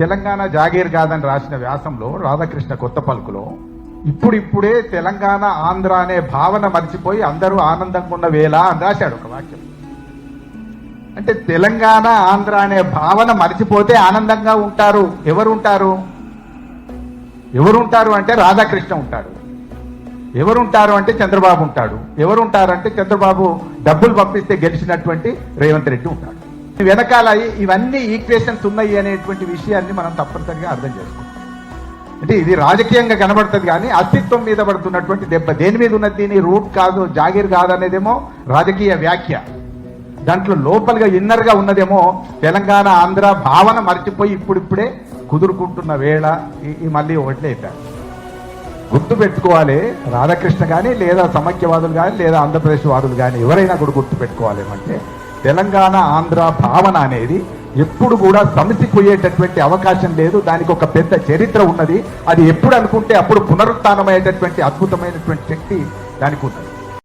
తెలంగాణ జాగీర్ కాదని రాసిన వ్యాసంలో రాధాకృష్ణ కొత్త పలుకులో ఇప్పుడిప్పుడే తెలంగాణ ఆంధ్ర అనే భావన మర్చిపోయి అందరూ ఆనందంగా ఉన్న వేళ అని రాశాడు ఒక వాక్యం. అంటే తెలంగాణ ఆంధ్ర అనే భావన మర్చిపోతే ఆనందంగా ఉంటారు. ఎవరు ఉంటారు ఎవరు ఉంటారు అంటే రాధాకృష్ణ ఉంటాడు. ఎవరు ఉంటారు అంటే చంద్రబాబు ఉంటాడు. ఎవరు ఉంటారు అంటే చంద్రబాబు డబ్బులు పంపిస్తే గెలిచినటువంటి రేవంత్ రెడ్డి ఉంటాడు. వెనకాల ఇవన్నీ ఈక్వేషన్స్ ఉన్నాయి అనేటువంటి విషయాన్ని మనం తప్పనిసరిగా అర్థం చేసుకోవాలి. అంటే ఇది రాజకీయంగా కనబడుతుంది కానీ అస్తిత్వం మీద పడుతున్నటువంటి దెబ్బ. దేని మీద ఉన్నది దీని? రూట్ కాదు జాగీర్ కాదనేదేమో రాజకీయ వ్యాఖ్య. దాంట్లో లోపలిగా ఇన్నర్గా ఉన్నదేమో తెలంగాణ ఆంధ్ర భావన మర్చిపోయి ఇప్పుడిప్పుడే కుదురుకుంటున్న వేళ. ఈ- మళ్ళీ ఒకటి అయిపోయారు గుర్తు పెట్టుకోవాలి రాధాకృష్ణ కానీ లేదా సమైక్యవాదులు కానీ లేదా ఆంధ్రప్రదేశ్ వాదులు కానీ ఎవరైనా కూడా గుర్తు పెట్టుకోవాలి ఏమంటే తెలంగాణ ఆంధ్ర భావన అనేది ఎప్పుడు కూడా సమసిపోయేటటువంటి అవకాశం లేదు. దానికి ఒక పెద్ద చరిత్ర ఉన్నది. అది ఎప్పుడు అనుకుంటే అప్పుడు పునరుత్నమయ్యేటటువంటి అద్భుతమైనటువంటి శక్తి దానికి ఉన్నది.